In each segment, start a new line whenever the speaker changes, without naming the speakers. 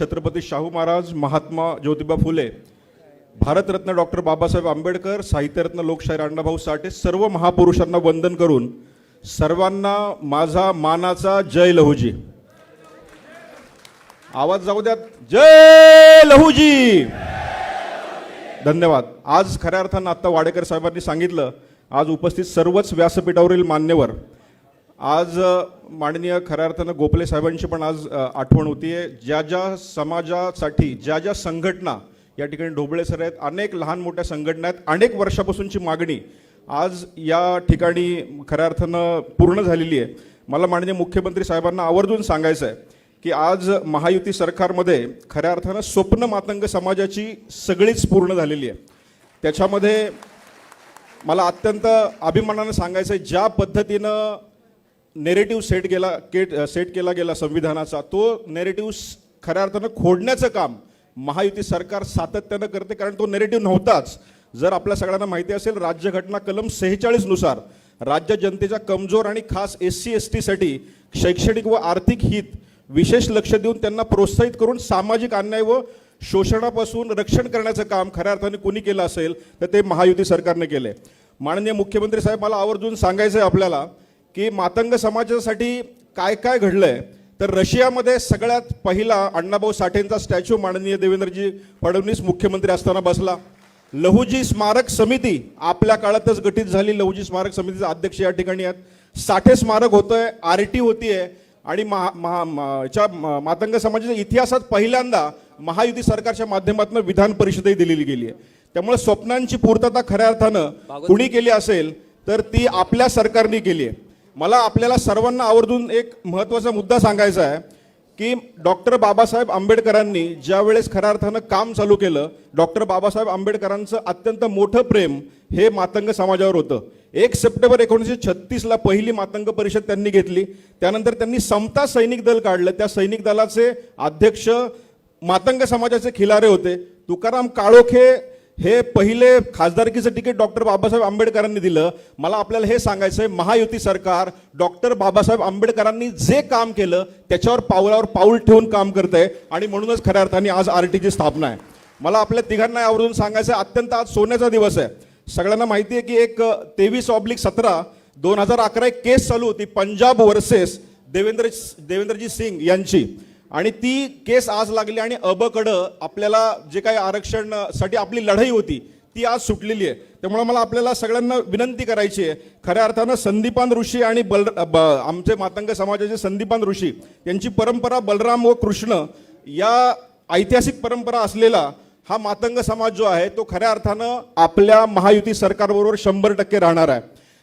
Chhatrapati Shahu Maharaj Mahatma Jyotiba Phule Bharat Ratna doctor Babasaheb Ambedkar साहित्यरत्न लोकशाहीर अण्णाभाऊ साठे सर्व महापुरुषांना वंदन करून सर्वांना माझा मानाचा जय लहूजी. आवाज जाऊ द्यात. जय लहूजी. धन्यवाद. आज खऱ्या अर्थानं आत्ता वाडेकर साहेबांनी सांगितलं आज उपस्थित सर्वच व्यासपीठावरील मान्यवर आज माननीय खऱ्या अर्थानं गोपले साहेबांची पण आज आठवण होती आहे ज्या ज्या समाजासाठी ज्या ज्या संघटना या ठिकाणी ढोबळे सर आहेत अनेक लहान मोठ्या संघटना आहेत अनेक वर्षापासूनची मागणी आज या ठिकाणी खऱ्या अर्थानं पूर्ण झालेली आहे. मला माननीय मुख्यमंत्री साहेबांना आवर्जून सांगायचं आहे की आज महायुती सरकारमध्ये खऱ्या अर्थानं स्वप्न मातंग समाजाची सगळीच पूर्ण झालेली आहे. त्याच्यामध्ये मला अत्यंत अभिमानानं सांगायचं आहे ज्या पद्धतीनं नेरेटिव्ह सेट केला केट सेट केला गेला संविधानाचा तो नेरेटिव्ह खऱ्या अर्थानं खोडण्याचं काम महायुती सरकार सातत्यानं करते कारण तो नेरेटिव्ह नव्हताच. जर आपल्या सगळ्यांना माहिती असेल राज्यघटना कलम सेहेचाळीसनुसार राज्य जनतेच्या कमजोर आणि खास एस सी एस टीसाठी शैक्षणिक व आर्थिक हित विशेष लक्ष देऊन त्यांना प्रोत्साहित करून सामाजिक अन्याय व शोषणापासून रक्षण करण्याचं काम खऱ्या अर्थाने कुणी केलं असेल तर ते महायुती सरकारने केले माननीय मुख्यमंत्री साहेब मला आवर्जून सांगायचं आहे आपल्याला की मातंग समाजासाठी काय काय घडलंय तर रशियामध्ये सगळ्यात पहिला अण्णाभाऊ साठेंचा स्टॅच्यू माननीय देवेंद्रजी फडणवीस मुख्यमंत्री असताना बसला. लहुजी स्मारक समिती आपल्या काळातच गठीत झाली. लहुजी स्मारक समितीचे अध्यक्ष या ठिकाणी आहेत. साठे स्मारक होतंय आर टी होतीये आणि महा महा म- मातंग समाजाच्या इतिहासात पहिल्यांदा महायुती सरकारच्या माध्यमातून विधान परिषदही दिलेली गेली आहे त्यामुळे स्वप्नांची पूर्तता खऱ्या अर्थानं कुणी केली असेल तर ती आपल्या सरकारने केली आहे मला आपल्याला सर्वांना आवर्जून एक महत्त्वाचा मुद्दा सांगायचा आहे की डॉक्टर बाबासाहेब आंबेडकरांनी ज्या वेळेस खऱ्या अर्थानं काम चालू केलं डॉक्टर बाबासाहेब आंबेडकरांचं अत्यंत मोठं प्रेम हे मातंग समाजावर होतं. एक सप्टेंबर एकोणीसशे छत्तीसला पहिली मातंग परिषद त्यांनी घेतली त्यानंतर त्यांनी समता सैनिक दल काढलं त्या सैनिक दलाचे अध्यक्ष मातंग समाजाचे खिलारे होते. तुकाराम काळोखे हे पहिले खासदारकीचं तिकीट डॉक्टर बाबासाहेब आंबेडकरांनी दिलं. मला आपल्याला हे सांगायचं आहे महायुती सरकार डॉक्टर बाबासाहेब आंबेडकरांनी जे काम केलं त्याच्यावर पावलावर पाऊल ठेवून काम करत आहे आणि म्हणूनच खऱ्या अर्थाने आज आर टीची स्थापना आहे. मला आपल्या तिघांना आवर्जून सांगायचं आहे अत्यंत आज सोन्याचा दिवस आहे. सगळ्यांना माहिती आहे की एक तेवीस ऑब्लिक सतरा दोन हजार अकरा एक केस चालू होती पंजाब वर्सेस देवेंद्र देवेंद्रजी सिंग यांची. आणि ती केस आज लागली आणि अबकडं आपल्याला जे काही आरक्षणसाठी आपली लढाई होती ती आज सुटलेली आहे. त्यामुळे मला आपल्याला सगळ्यांना विनंती करायची आहे. खऱ्या अर्थानं संदीपान ऋषी आणि बल ब, आमचे मातंग समाजाचे संदीपान ऋषी यांची परंपरा बलराम व कृष्ण या ऐतिहासिक परंपरा असलेला हा मातंग समाज जो आहे तो खऱ्या अर्थानं आपल्या महायुती सरकारबरोबर शंभर टक्के राहणार आहे.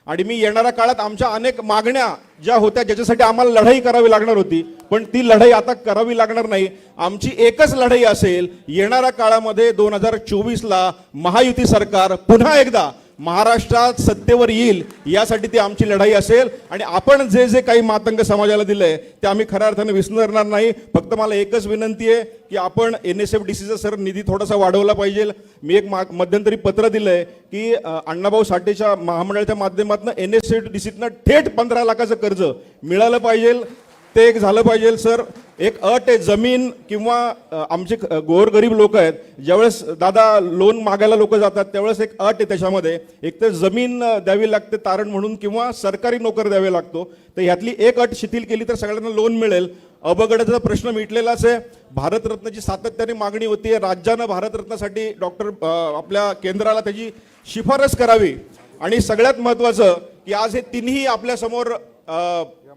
आणि मी येणाऱ्या काळात आमच्या अनेक मागण्या ज्या होत्या ज्याच्यासाठी आम्हाला लढाई करावी लागणार होती पण ती लढाई आता करावी लागणार नाही. आमची एकच लढाई असेल येणाऱ्या काळामध्ये दोन हजार चोवीसला महायुती सरकार पुन्हा एकदा महाराष्ट्रात सत्तेवर येईल यासाठी ती आमची लढाई असेल. आणि आपण जे जे काही मातंग समाजाला दिलंय ते आम्ही खऱ्या अर्थाने विसरणार नाही. फक्त मला एकच विनंती आहे की आपण एन एस एफ डी सीचा सर निधी थोडासा वाढवला पाहिजे. मी एक मा मध्यंतरी पत्र दिलं आहे की अण्णाभाऊ साठेच्या महामंडळाच्या माध्यमातून एन एस एफ डी सीतनं थेट पंधरा लाखाचं कर्ज मिळालं पाहिजे. ते एक झालं पाहिजे सर. एक अट आहे जमीन किंवा आमचे ख- गोरगरीब लोक आहेत. ज्यावेळेस दादा लोन मागायला लोक जातात त्यावेळेस एक अट आहे त्याच्यामध्ये. एक तर जमीन द्यावी लागते तारण म्हणून किंवा सरकारी नोकर द्यावे लागतो. तर ह्यातली एक अट शिथिल केली तर सगळ्यांना लोन मिळेल. अबगडाचा प्रश्न मिटलेलाच आहे. भारतरत्नाची सातत्याने मागणी होती राज्यानं भारतरत्नासाठी डॉक्टर आपल्या केंद्राला त्याची शिफारस करावी. आणि सगळ्यात महत्त्वाचं की आज हे तिन्ही आपल्यासमोर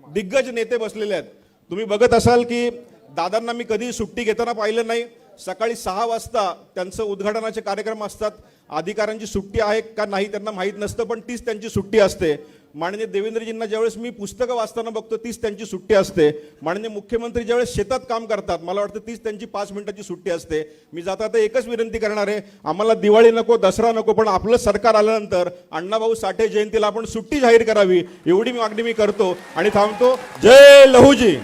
दिग्गज नेते बसलेले आहेत. तुम्ही बघत असाल की दादांना मी कधी सुट्टी घेताना पाहिलं नाही. सकाळी सहा वाजता त्यांचं उद्घाटनाचे कार्यक्रम असतात. अधिकाऱ्यांची सुट्टी आहे का नाही त्यांना माहीत नसतं पण तीच त्यांची सुट्टी असते. माननीय देवेंद्रजींना ज्यावेळेस मी पुस्तकं वाचताना बघतो तीच त्यांची सुट्टी असते. माननीय मुख्यमंत्री ज्यावेळेस शेतात काम करतात मला वाटतं तीच त्यांची पाच मिनिटाची सुट्टी असते. मी जाता आता एकच विनंती करणार आहे आम्हाला दिवाळी नको दसरा नको पण आपलं सरकार आल्यानंतर अण्णाभाऊ साठे जयंतीला आपण सुट्टी जाहीर करावी एवढी मागणी मी करतो. आणि थांबतो. जय लहूजी!